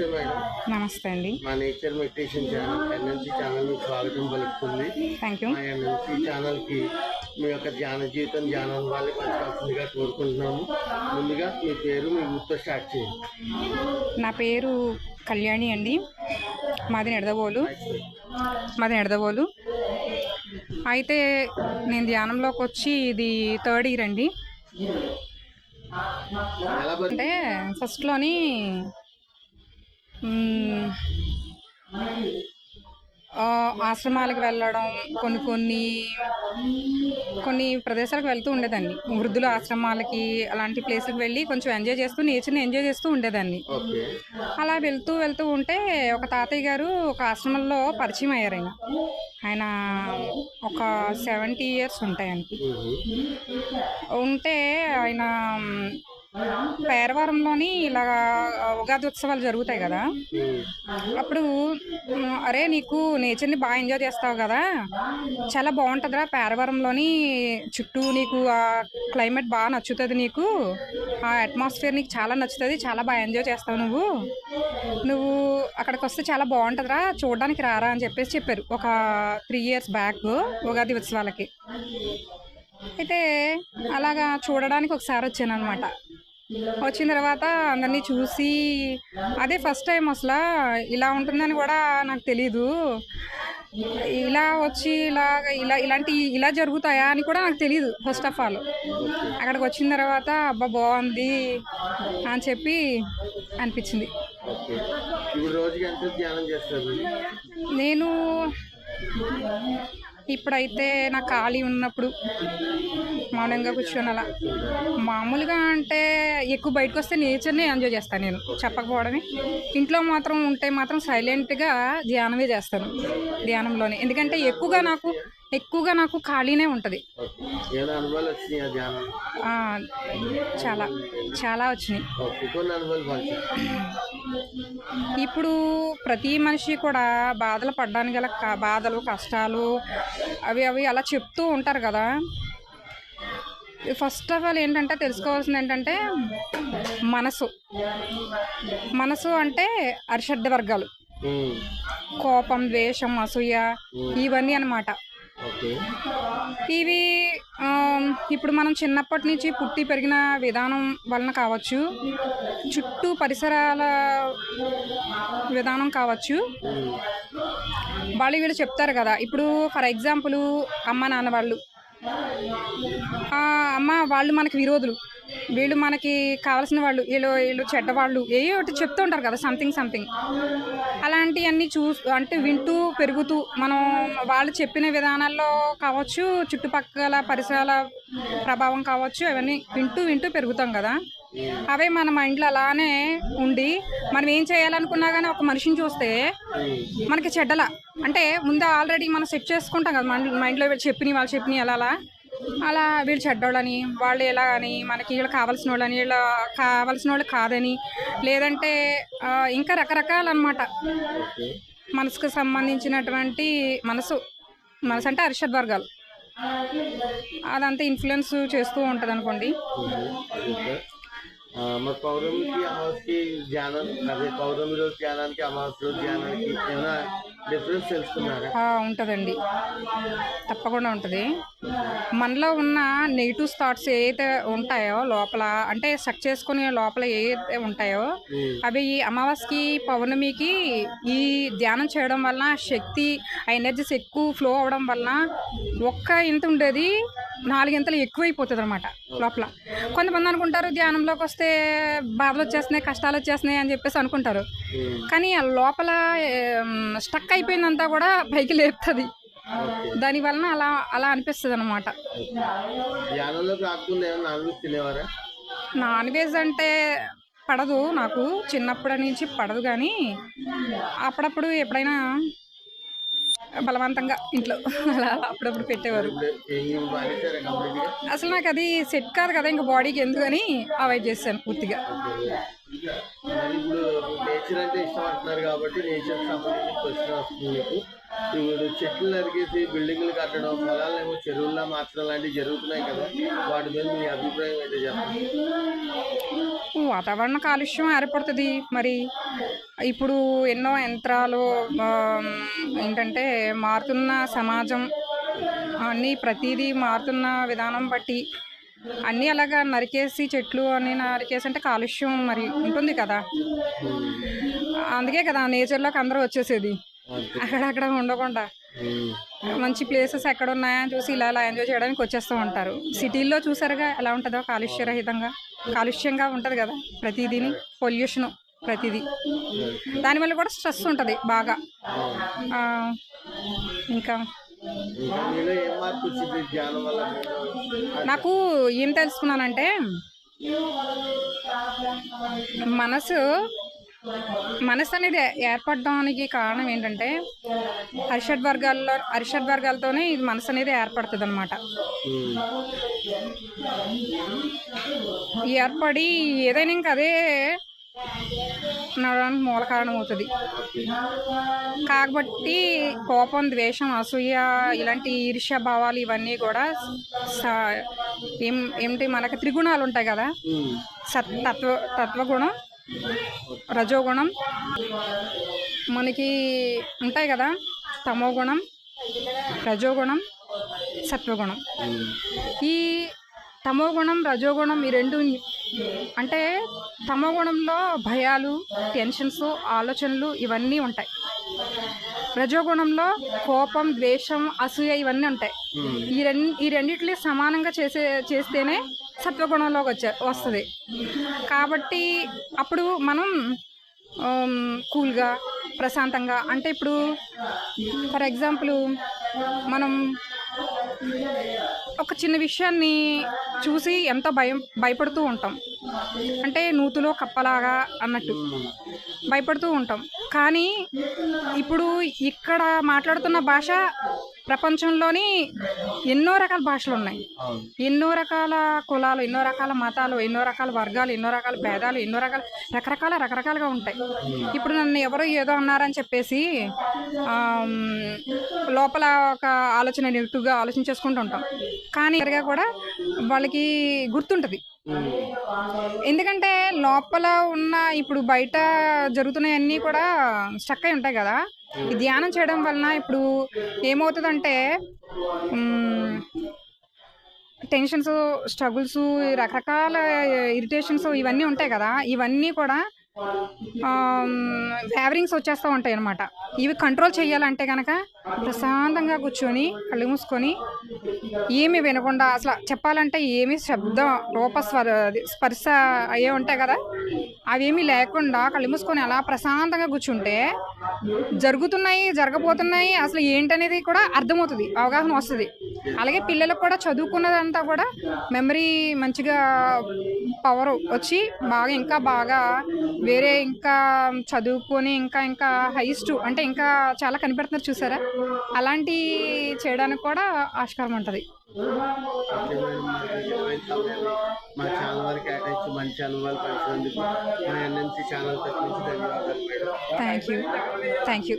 నమస్తే మేడం. నమస్తే అండి. మా nature meditation channel NNC channel మీకు స్వాగతం పలుకుతుంది. థ్యాంక్ యూ మా ఎన్ఎన్సీ ఛానల్కి మీ యొక్క ధ్యాన జీవితం ధ్యానం వాళ్ళకి పంచాల్సిందిగా కోరుకుంటున్నాము. ముందుగా మీ పేరు మీ ఊరితో స్టార్ట్ చేయండి. నా పేరు కళ్యాణి అండి. మాది నిడదవోలు. మాది నిడదవోలు. అయితే నేను ధ్యానంలోకి వచ్చి ఇది థర్డ్ ఇయర్ అండి. అంటే ఫస్ట్లోని ఆశ్రమాలకు వెళ్ళడం కొన్ని కొన్ని కొన్ని ప్రదేశాలకు వెళ్తూ ఉండేదాన్ని. వృద్ధుల ఆశ్రమాలకి అలాంటి ప్లేస్లకు వెళ్ళి కొంచెం ఎంజాయ్ చేస్తూ నేచర్ని ఎంజాయ్ చేస్తూ ఉండేదాన్ని. అలా వెళ్తూ వెళ్తూ ఉంటే ఒక తాతయ్య గారు ఒక ఆశ్రమంలో పరిచయం అయ్యారు ఆయన ఆయన ఒక సెవెంటీ ఇయర్స్ ఉంటాయి ఆయనకి మ్మ్. ఉంటే ఆయన పేరవరంలోని ఇలాగా ఉగాది ఉత్సవాలు జరుగుతాయి కదా. అప్పుడు అరే నీకు నేచర్ని బాగా ఎంజాయ్ చేస్తావు కదా. చాలా బాగుంటుందిరా పేరవరంలోని చుట్టూ నీకు ఆ క్లైమేట్ బాగా నచ్చుతుంది నీకు. ఆ అట్మాస్ఫియర్ నీకు చాలా నచ్చుతుంది చాలా బాగా ఎంజాయ్ చేస్తావు నువ్వు. నువ్వు అక్కడికి వస్తే చాలా బాగుంటుందిరా చూడడానికి రారా అని చెప్పేసి చెప్పారు. ఒక త్రీ ఇయర్స్ బ్యాక్ ఉగాది ఉత్సవాలకి. అయితే అలాగా చూడడానికి ఒకసారి వచ్చాను అనమాట వచ్చిన తర్వాత అందరినీ చూసి అదే ఫస్ట్ టైం అసలు ఇలా ఉంటుందని కూడా నాకు తెలీదు. ఇలా వచ్చి ఇలా ఇలా ఇలాంటి ఇలా జరుగుతాయా అని కూడా నాకు తెలియదు ఫస్ట్ ఆఫ్ ఆల్ అక్కడికి వచ్చిన తర్వాత అబ్బా బాగుంది అని చెప్పి అనిపించింది. నేను ఇప్పుడైతే నా ఖాళీ ఉన్నప్పుడు మౌనంగా కూర్చొని అలా. మామూలుగా అంటే ఎక్కువ బయటకు వస్తే నేచర్ని ఎంజాయ్ చేస్తాను నేను చెప్పకపోవడమే. ఇంట్లో మాత్రం ఉంటే మాత్రం సైలెంట్గా ధ్యానమే చేస్తాను ధ్యానంలోనే. ఎందుకంటే ఎక్కువగా నాకు ఎక్కువగా నాకు ఖాళీనే ఉంటుంది. చాలా చాలా వచ్చినాయి. ఇప్పుడు ప్రతి మనిషి కూడా బాధలు పడడానికి గల బాధలు కష్టాలు అవి అవి అలా చెప్తూ ఉంటారు కదా. ఫస్ట్ ఆఫ్ ఆల్ ఏంటంటే తెలుసుకోవాల్సింది ఏంటంటే మనసు. మనసు అంటే అరిషడ్ వర్గాలు. కోపం ద్వేషం అసూయ ఇవన్నీ అన్నమాట. ఓకే ఇవి ఇప్పుడు మనం చిన్నప్పటి నుంచి పుట్టి పెరిగిన విధానం వలన కావచ్చు చుట్టూ పరిసరాల విధానం కావచ్చు. వాళ్ళు వీళ్ళు చెప్తారు కదా ఇప్పుడు ఫర్ ఎగ్జాంపుల్ అమ్మ నాన్న వాళ్ళు. అమ్మ వాళ్ళు మనకి విరోధులు. వీళ్ళు మనకి కావాల్సిన వాళ్ళు వీళ్ళు వీళ్ళు చెడ్డవాళ్ళు ఏ ఒకటి చెప్తూ ఉంటారు కదా సంథింగ్ సంథింగ్ అలాంటివన్నీ చూ అంటే వింటూ పెరుగుతూ మనం వాళ్ళు చెప్పిన విధానాల్లో కావచ్చు చుట్టుపక్కల పరిసరాల ప్రభావం కావచ్చు అవన్నీ వింటూ వింటూ పెరుగుతాం కదా. అవే మన మైండ్లో అలానే ఉండి మనం ఏం చేయాలనుకున్నా కానీ ఒక మనిషిని చూస్తే మనకి చెడ్డల. అంటే ముందు ఆల్రెడీ మనం సెట్ చేసుకుంటాం కదా మైండ్లో చెప్పినవి వాళ్ళు చెప్పినవి అలా అలా. అలా వీళ్ళు చెడ్డోళ్ళని వాళ్ళు ఎలా అని మనకి వీళ్ళు కావాల్సిన వాళ్ళని వీళ్ళు కావాల్సిన వాళ్ళు కాదని లేదంటే ఇంకా రకరకాలన్నమాట. ఓకే. మనసుకు సంబంధించినటువంటి మనసు మనసు అంటే అరిషడ్ వర్గాలు అదంతా ఇన్ఫ్లుయెన్స్ చేస్తూ ఉంటుంది అనుకోండి మరి పౌర్ణమికి అమావాస్యకి ధ్యానం అదే పౌర్ణమి రోజు ధ్యానానికి అమావాస్య రోజు ధ్యానానికి ఏమైనా ఉంటుందండి. తప్పకుండా ఉంటుంది. మనలో ఉన్న నెగిటివ్ థాట్స్ ఏదైతే ఉంటాయో లోపల అంటే సెట్ చేసుకునే లోపల ఏదైతే ఉంటాయో. అవి ఈ అమావాస్యకి పౌర్ణమికి ఈ ధ్యానం చేయడం వలన శక్తి ఆ ఎనర్జీస్ ఎక్కువ ఫ్లో అవడం వలన ఒక్క ఇంత ఉండేది నాలుగింతలు ఎక్కువైపోతుంది అనమాట లోపల. కొంతమంది అనుకుంటారు ధ్యానంలోకి వస్తే బాధలు వచ్చేస్తున్నాయి కష్టాలు వచ్చేస్తున్నాయి అని చెప్పేసి అనుకుంటారు. కానీ లోపల స్టక్ అయిపోయిందంతా కూడా పైకి లేపుతుంది. దాని వలన అలా అలా అనిపిస్తుంది అనమాట నాన్ వెజ్ అంటే పడదు నాకు. చిన్నప్పటి నుంచి పడదు కానీ అప్పుడప్పుడు ఎప్పుడైనా బలవంతంగా ఇంట్లో. అలా అప్పుడప్పుడు పెట్టేవారు. అసలు నాకు అది సెట్ కాదు కదా ఇంకా బాడీకి ఎందుకని అవాయిడ్ చేశాను పూర్తిగా. ఇప్పుడు నేచర్ అంటే ఇష్టం అంటున్నారు కాబట్టి నేచర్ సంబంధించిన క్వశ్చన్ వస్తుంది మీకు. ఇప్పుడు చెట్లు నరికేసి బిల్డింగ్లు కట్టడం పొలాలేమో చెరువుల్లా మార్చడం లాంటివి జరుగుతున్నాయి కదా వాటి మీద మీ అభిప్రాయం ఏంటో చెప్పండి. వాతావరణ కాలుష్యం ఏర్పడుతుంది. మరి ఇప్పుడు ఎన్నో యంత్రాలు ఏంటంటే మారుతున్న సమాజం అన్నీ ప్రతిదీ మారుతున్న విధానం బట్టి అన్నీ అలాగా నరికేసి చెట్లు అన్నీ నరికేసి అంటే కాలుష్యం మరి ఉంటుంది కదా. అందుకే కదా నేచర్లోకి అందరూ వచ్చేసేది. అక్కడక్కడ ఉండకుండా. మంచి ప్లేసెస్ ఎక్కడ ఉన్నాయని చూసి ఇలా ఇలా ఎంజాయ్ చేయడానికి వచ్చేస్తూ ఉంటారు. సిటీల్లో చూసారుగా ఎలా ఉంటుందో కాలుష్యరహితంగా. కాలుష్యంగా ఉంటుంది కదా ప్రతిదీని పొల్యూషన్ ప్రతిదీ. దానివల్ల కూడా స్ట్రెస్ ఉంటుంది బాగా. ఇంకా? నాకు ఏం తెలుసుకున్నానంటే మనసు మనసు అనేది ఏర్పడడానికి కారణం ఏంటంటే హర్షడ్ వర్గాల్లో హర్షడ్ వర్గాలతోనే ఇది మనసు అనేది ఏర్పడుతుంది అనమాట. ఏర్పడి ఏదైనా ఇంకా అదే నడవడానికి మూల కారణం అవుతుంది కాబట్టి కోపం ద్వేషం అసూయ ఇలాంటి ఈర్ష్య భావాలు ఇవన్నీ కూడా ఏం ఏమిటి మనకి త్రిగుణాలు ఉంటాయి కదా. సత్ తత్వ తత్వగుణం రజోగుణం మనకి ఉంటాయి కదా తమో గుణం రజోగుణం సత్వగుణం. ఈ తమో గుణం రజోగుణం ఈ రెండు అంటే తమో గుణంలో భయాలు టెన్షన్స్ ఆలోచనలు ఇవన్నీ ఉంటాయి రజోగుణంలో కోపం ద్వేషం అసూయ ఇవన్నీ ఉంటాయి. ఈ రెండు ఈ రెండిటిని సమానంగా చేసే చేస్తేనే సత్వగుణంలోకి వచ్చే వస్తుంది. కాబట్టి అప్పుడు మనం కూల్గా ప్రశాంతంగా అంటే ఇప్పుడు ఫర్ ఎగ్జాంపుల్ మనం ఒక చిన్న విషయాన్ని చూసి ఎంతో భయం భయపడుతూ ఉంటాం. అంటే నూతులో కప్పలాగా అన్నట్టు భయపడుతూ ఉంటాం. కానీ ఇప్పుడు ఇక్కడ మాట్లాడుతున్న భాష ప్రపంచంలోని ఎన్నో రకాల భాషలు ఉన్నాయి. ఎన్నో రకాల కులాలు ఎన్నో రకాల మతాలు ఎన్నో రకాల వర్గాలు ఎన్నో రకాల భేదాలు ఎన్నో రకాల రకరకాల రకరకాలుగా ఉంటాయి ఇప్పుడు నన్ను ఎవరో ఏదో అన్నారని చెప్పేసి లోపల ఒక ఆలోచన నెగిటివ్గా ఆలోచన చేసుకుంటూ ఉంటాం కానీ కూడా వాళ్ళకి గుర్తుంటుంది. ఎందుకంటే లోపల ఉన్న ఇప్పుడు బయట జరుగుతున్నాయన్నీ కూడా స్టక్ అయి ఉంటాయి కదా. ఈ ధ్యానం చేయడం వలన ఇప్పుడు ఏమవుతుందంటే టెన్షన్స్ స్ట్రగుల్స్ రకరకాల ఇరిటేషన్స్ ఇవన్నీ ఉంటాయి కదా. ఇవన్నీ కూడా వ్యావరింగ్స్ వచ్చేస్తూ ఉంటాయి అనమాట ఇవి కంట్రోల్ చేయాలంటే కనుక ప్రశాంతంగా కూర్చొని కళ్ళు మూసుకొని ఏమి వినకుండా అసలు చెప్పాలంటే ఏమి శబ్దం రూప అది స్పర్శ అయ్యే ఉంటాయి కదా. అవేమీ లేకుండా కళ్ళు మూసుకొని అలా ప్రశాంతంగా కూర్చుంటే జరుగుతున్నాయి జరగబోతున్నాయి అసలు ఏంటనేది కూడా అర్థమవుతుంది అవగాహన వస్తుంది. అలాగే పిల్లలకు కూడా చదువుకున్నదంతా కూడా మెమరీ మంచిగా పవర్ వచ్చి బాగా ఇంకా బాగా వేరే ఇంకా చదువుకొని ఇంకా ఇంకా హైస్ట్ అంటే ఇంకా చాలా కనిపెడుతున్నారు చూసారా? అలాంటి చేయడానికి కూడా ఆస్కారం ఉంటుంది. ఓకే మేడం, మరి విలువైన సమయాన్ని మా ఛానల్ వారికి కేటాయించి మంచి అనుభవాలు పంచినందుకు మా ఎన్ఎంసీ ఛానల్ తరఫు నుంచి ధన్యవాదాలు madam. Thank you thank you